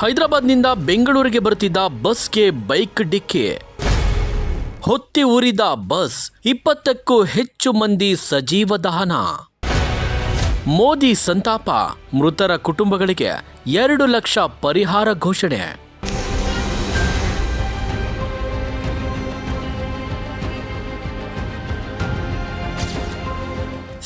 ಹೈದರಾಬಾದ್ನಿಂದ ಬೆಂಗಳೂರಿಗೆ ಬರುತ್ತಿದ್ದ ಬಸ್ಗೆ ಬೈಕ್ ಡಿಕ್ಕಿ. ಹೊತ್ತಿ ಉರಿದ ಬಸ್ ಇಪ್ಪತ್ತಕ್ಕೂ ಹೆಚ್ಚು ಮಂದಿ ಸಜೀವ ದಹನ. ಮೋದಿ ಸಂತಾಪ, ಮೃತರ ಕುಟುಂಬಗಳಿಗೆ ಎರಡು ಲಕ್ಷ ಪರಿಹಾರ ಘೋಷಣೆ.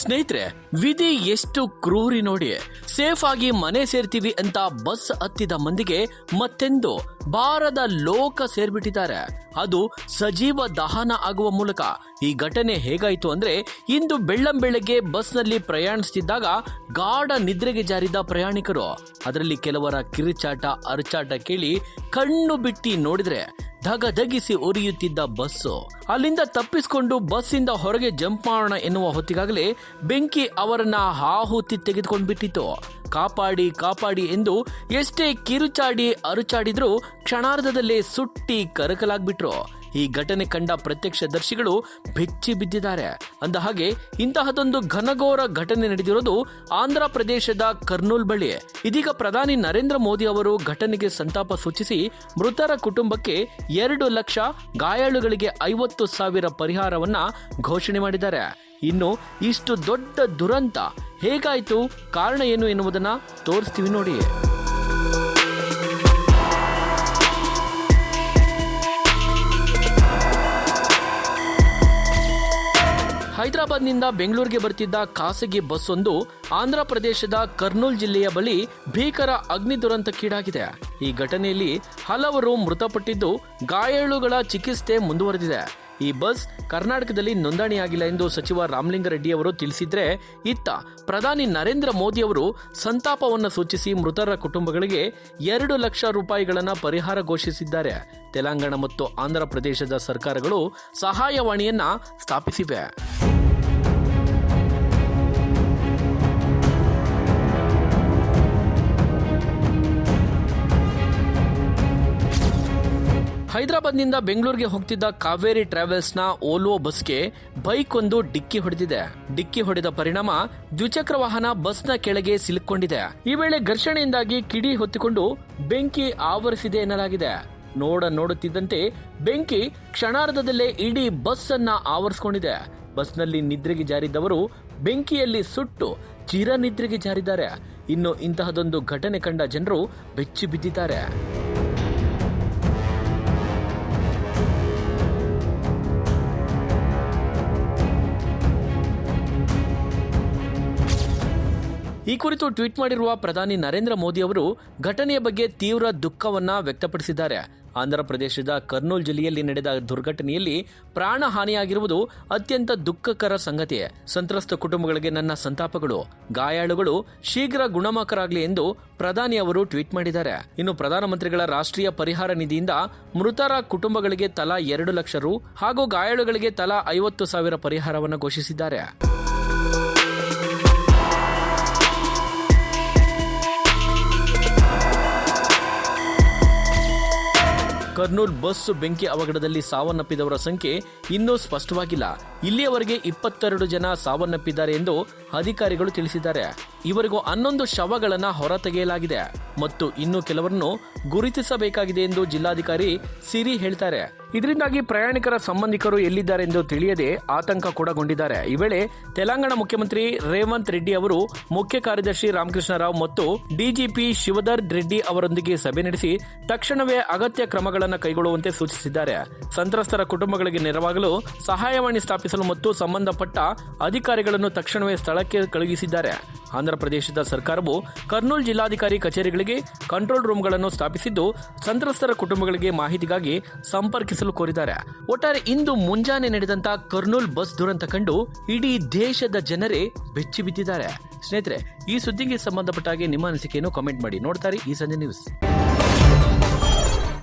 ಸ್ನೇಹಿತರೆ, ವಿಧಿ ಎಷ್ಟು ಕ್ರೂರಿ ನೋಡಿ. ಸೇಫ್ ಆಗಿ ಮನೆ ಸೇರ್ತೀವಿ ಅಂತ ಬಸ್ ಹತ್ತಿದ ಮಂದಿಗೆ ಮತ್ತೆಂದು ಬಾರದ ಲೋಕ ಸೇರ್ಬಿಟ್ಟಿದ್ದಾರೆ. ಅದು ಸಜೀವ ದಹನ ಆಗುವ ಮೂಲಕ. ಈ ಘಟನೆ ಹೇಗಾಯಿತು ಅಂದ್ರೆ, ಇಂದು ಬೆಳ್ಳಂ ಬೆಳಗ್ಗೆ ಬಸ್ನಲ್ಲಿ ಪ್ರಯಾಣಿಸ್ತಿದ್ದಾಗ ಗಾಢ ನಿದ್ರೆಗೆ ಜಾರಿದ ಪ್ರಯಾಣಿಕರು. ಅದರಲ್ಲಿ ಕೆಲವರ ಕಿರುಚಾಟ, ಅರಚಾಟ ಕೇಳಿ ಕಣ್ಣು ಬಿಟ್ಟಿ ನೋಡಿದ್ರೆ ಧಗಧಗಿಸಿ ಉರಿಯುತ್ತಿದ್ದ ಬಸ್ಸು. ಅಲ್ಲಿಂದ ತಪ್ಪಿಸಿಕೊಂಡು ಬಸ್ಸಿಂದ ಹೊರಗೆ ಜಂಪ್ ಮಾಡೋಣ ಎನ್ನುವ ಹೊತ್ತಿಗಾಗಲೇ ಬೆಂಕಿ ಅವರನ್ನ ಹಾಹುತಿ ತೆಗೆದುಕೊಂಡು ಬಿಟ್ಟಿತ್ತು ಕಾಪಾಡಿ ಕಾಪಾಡಿ ಎಂದು ಎಷ್ಟೇ ಕಿರುಚಾಡಿ ಅರುಚಾಡಿದ್ರೂ ಕ್ಷಣಾರ್ಧದಲ್ಲೇ ಸುಟ್ಟಿ ಕರಕಲಾಗ್ಬಿಟ್ರು. ಈ ಘಟನೆ ಕಂಡ ಪ್ರತ್ಯಕ್ಷದರ್ಶಿಗಳು ಬೆಚ್ಚಿ ಬಿದ್ದಿದ್ದಾರೆ. ಅಂದ ಹಾಗೆ ಇಂತಹದೊಂದು ಘನಘೋರ ಘಟನೆ ನಡೆದಿರೋದು ಆಂಧ್ರ ಪ್ರದೇಶದ ಕರ್ನೂಲ್ ಬಳಿ. ಇದೀಗ ಪ್ರಧಾನಿ ನರೇಂದ್ರ ಮೋದಿ ಅವರು ಘಟನೆಗೆ ಸಂತಾಪ ಸೂಚಿಸಿ ಮೃತರ ಕುಟುಂಬಕ್ಕೆ ಎರಡು ಲಕ್ಷ ಗಾಯಾಳುಗಳಿಗೆ ಐವತ್ತು ಸಾವಿರ ಪರಿಹಾರವನ್ನ ಘೋಷಣೆ ಮಾಡಿದ್ದಾರೆ. ಇನ್ನು ಇಷ್ಟು ದೊಡ್ಡ ದುರಂತ ಹೇಗಾಯಿತು? ಕಾರಣ ಏನು ಎನ್ನುವುದನ್ನ ತೋರಿಸ್ತೀವಿ ನೋಡಿ. ಹೈದರಾಬಾದ್ನಿಂದ ಬೆಂಗಳೂರಿಗೆ ಬರ್ತಿದ್ದ ಖಾಸಗಿ ಬಸ್ ಒಂದು ಆಂಧ್ರ ಪ್ರದೇಶದ ಕರ್ನೂಲ್ ಜಿಲ್ಲೆಯ ಬಳಿ ಭೀಕರ ಅಗ್ನಿ ದುರಂತಕ್ಕೀಡಾಗಿದೆ. ಈ ಘಟನೆಯಲ್ಲಿ ಹಲವರು ಮೃತಪಟ್ಟಿದ್ದು ಗಾಯಾಳುಗಳ ಚಿಕಿತ್ಸೆ ಮುಂದುವರೆದಿದೆ. ಈ ಬಸ್ ಕರ್ನಾಟಕದಲ್ಲಿ ನೋಂದಣಿಯಾಗಿಲ್ಲ ಎಂದು ಸಚಿವ ರಾಮಲಿಂಗಾರೆಡ್ಡಿ ಅವರು ತಿಳಿಸಿದ್ರೆ ಇತ್ತ ಪ್ರಧಾನಿ ನರೇಂದ್ರ ಮೋದಿ ಅವರು ಸಂತಾಪವನ್ನು ಸೂಚಿಸಿ ಮೃತರ ಕುಟುಂಬಗಳಿಗೆ ಎರಡು ಲಕ್ಷ ರೂಪಾಯಿಗಳನ್ನು ಪರಿಹಾರ ಘೋಷಿಸಿದ್ದಾರೆ. ತೆಲಂಗಾಣ ಮತ್ತು ಆಂಧ್ರ ಪ್ರದೇಶದ ಸರ್ಕಾರಗಳು ಸಹಾಯವಾಣಿಯನ್ನ ಸ್ಥಾಪಿಸಿವೆ. ಹೈದರಾಬಾದ್ನಿಂದ ಬೆಂಗಳೂರಿಗೆ ಹೋಗ್ತಿದ್ದ ಕಾವೇರಿ ಟ್ರಾವೆಲ್ಸ್ನ ಓಲ್ವೋ ಬಸ್ಗೆ ಬೈಕ್ ಒಂದು ಡಿಕ್ಕಿ ಹೊಡೆದಿದೆ. ಡಿಕ್ಕಿ ಹೊಡೆದ ಪರಿಣಾಮ ದ್ವಿಚಕ್ರ ವಾಹನ ಬಸ್ನ ಕೆಳಗೆ ಸಿಲುಕೊಂಡಿದೆ ಈ ವೇಳೆ ಘರ್ಷಣೆಯಿಂದಾಗಿ ಕಿಡಿ ಹೊತ್ತಿಕೊಂಡು ಬೆಂಕಿ ಆವರಿಸಿದೆ ಎನ್ನಲಾಗಿದೆ. ನೋಡ ನೋಡುತ್ತಿದ್ದಂತೆ ಬೆಂಕಿ ಕ್ಷಣಾರ್ಧದಲ್ಲೇ ಇಡೀ ಬಸ್ ಅನ್ನ ಆವರಿಸಿಕೊಂಡಿದೆ. ಬಸ್ನಲ್ಲಿ ನಿದ್ರೆಗೆ ಜಾರಿದ್ದವರು ಬೆಂಕಿಯಲ್ಲಿ ಸುಟ್ಟು ಚಿರನಿದ್ರೆಗೆ ಜಾರಿದ್ದಾರೆ. ಇನ್ನು ಇಂತಹದೊಂದು ಘಟನೆ ಕಂಡ ಜನರು ಬೆಚ್ಚಿ ಬಿದ್ದಿದ್ದಾರೆ. ಈ ಕುರಿತು ಟ್ವೀಟ್ ಮಾಡಿರುವ ಪ್ರಧಾನಿ ನರೇಂದ್ರ ಮೋದಿ ಅವರು ಘಟನೆಯ ಬಗ್ಗೆ ತೀವ್ರ ದುಃಖವನ್ನ ವ್ಯಕ್ತಪಡಿಸಿದ್ದಾರೆ. ಆಂಧ್ರ ಪ್ರದೇಶದ ಕರ್ನೂಲ್ ಜಿಲ್ಲೆಯಲ್ಲಿ ನಡೆದ ದುರ್ಘಟನೆಯಲ್ಲಿ ಪ್ರಾಣ ಹಾನಿಯಾಗಿರುವುದು ಅತ್ಯಂತ ದುಃಖಕರ ಸಂಗತಿ. ಸಂತ್ರಸ್ತ ಕುಟುಂಬಗಳಿಗೆ ನನ್ನ ಸಂತಾಪಗಳು. ಗಾಯಾಳುಗಳು ಶೀಘ್ರ ಗುಣಮುಖರಾಗಲಿ ಎಂದು ಪ್ರಧಾನಿ ಅವರು ಟ್ವೀಟ್ ಮಾಡಿದ್ದಾರೆ. ಇನ್ನು ಪ್ರಧಾನಮಂತ್ರಿಗಳ ರಾಷ್ಟ್ರೀಯ ಪರಿಹಾರ ನಿಧಿಯಿಂದ ಮೃತರ ಕುಟುಂಬಗಳಿಗೆ ತಲಾ ಎರಡು ಲಕ್ಷ ರು ಹಾಗೂ ಗಾಯಾಳುಗಳಿಗೆ ತಲಾ ಐವತ್ತು ಸಾವಿರ ಪರಿಹಾರವನ್ನು ಘೋಷಿಸಿದ್ದಾರೆ. ಕರ್ನೂಲ್ ಬಸ್ ಬೆಂಕಿ ಅವಘಡದಲ್ಲಿ ಸಾವನ್ನಪ್ಪಿದವರ ಸಂಖ್ಯೆ ಇನ್ನೂ ಸ್ಪಷ್ಟವಾಗಿಲ್ಲ. ಇಲ್ಲಿಯವರೆಗೆ ಇಪ್ಪತ್ತೆರಡು ಜನ ಸಾವನ್ನಪ್ಪಿದ್ದಾರೆ ಎಂದು ಅಧಿಕಾರಿಗಳು ತಿಳಿಸಿದ್ದಾರೆ. ಇವರಿಗೂ ಹನ್ನೊಂದು ಶವಗಳನ್ನು ಹೊರತೆಗೆಯಲಾಗಿದೆ. ಮತ್ತು ಇನ್ನೂ ಕೆಲವರನ್ನು ಗುರುತಿಸಬೇಕಾಗಿದೆ ಎಂದು ಜಿಲ್ಲಾಧಿಕಾರಿ ಸಿರಿ ಹೇಳ್ತಾರೆ. ಇದರಿಂದಾಗಿ ಪ್ರಯಾಣಿಕರ ಸಂಬಂಧಿಕರು ಎಲ್ಲಿದ್ದಾರೆ ಎಂದು ತಿಳಿಯದೆ ಆತಂಕ ಕೂಡಗೊಂಡಿದ್ದಾರೆ. ಈ ವೇಳೆ ತೆಲಂಗಾಣ ಮುಖ್ಯಮಂತ್ರಿ ರೇವಂತ್ ರೆಡ್ಡಿ ಅವರು ಮುಖ್ಯ ಕಾರ್ಯದರ್ಶಿ ರಾಮಕೃಷ್ಣ ರಾವ್ ಮತ್ತು ಡಿಜಿಪಿ ಶಿವಧರ್ ರೆಡ್ಡಿ ಅವರೊಂದಿಗೆ ಸಭೆ ನಡೆಸಿ ತಕ್ಷಣವೇ ಅಗತ್ಯ ಕ್ರಮಗಳನ್ನು ಕೈಗೊಳ್ಳುವಂತೆ ಸೂಚಿಸಿದ್ದಾರೆ. ಸಂತ್ರಸ್ತರ ಕುಟುಂಬಗಳಿಗೆ ನೆರವಾಗಲು ಸಹಾಯವಾಣಿ ಸ್ಥಾಪಿಸಲು ಮತ್ತು ಸಂಬಂಧಪಟ್ಟ ಅಧಿಕಾರಿಗಳನ್ನು ತಕ್ಷಣವೇ ಸ್ಥಳಕ್ಕೆ ಕಳುಹಿಸಿದ್ದಾರೆ. ಆಂಧ್ರ ಪ್ರದೇಶದ ಸರ್ಕಾರವು ಕರ್ನೂಲ್ ಜಿಲ್ಲಾಧಿಕಾರಿ ಕಚೇರಿಗಳಿಗೆ ಕಂಟ್ರೋಲ್ ರೂಮ್ಗಳನ್ನು ಸ್ಥಾಪಿಸಿದ್ದು, ಸಂತ್ರಸ್ತರ ಕುಟುಂಬಗಳಿಗೆ ಮಾಹಿತಿಗಾಗಿ ಸಂಪರ್ಕಿಸಲು ಕೋರಿದ್ದಾರೆ. ಒಟ್ಟಾರೆ ಇಂದು ಮುಂಜಾನೆ ನಡೆದಂತ ಕರ್ನೂಲ್ ಬಸ್ ದುರಂತ ಕಂಡು ಇಡೀ ದೇಶದ ಜನರೇ ಬೆಚ್ಚಿ ಬಿದ್ದಿದ್ದಾರೆ. ಸ್ನೇಹಿತರೆ, ಈ ಸುದ್ದಿಗೆ ಸಂಬಂಧಪಟ್ಟ ಹಾಗೆ ನಿಮ್ಮ ಅನಿಸಿಕೆಯನ್ನು ಕಮೆಂಟ್ ಮಾಡಿ. ನೋಡ್ತಾರೆ ಈ ಸಂಜೆ ನ್ಯೂಸ್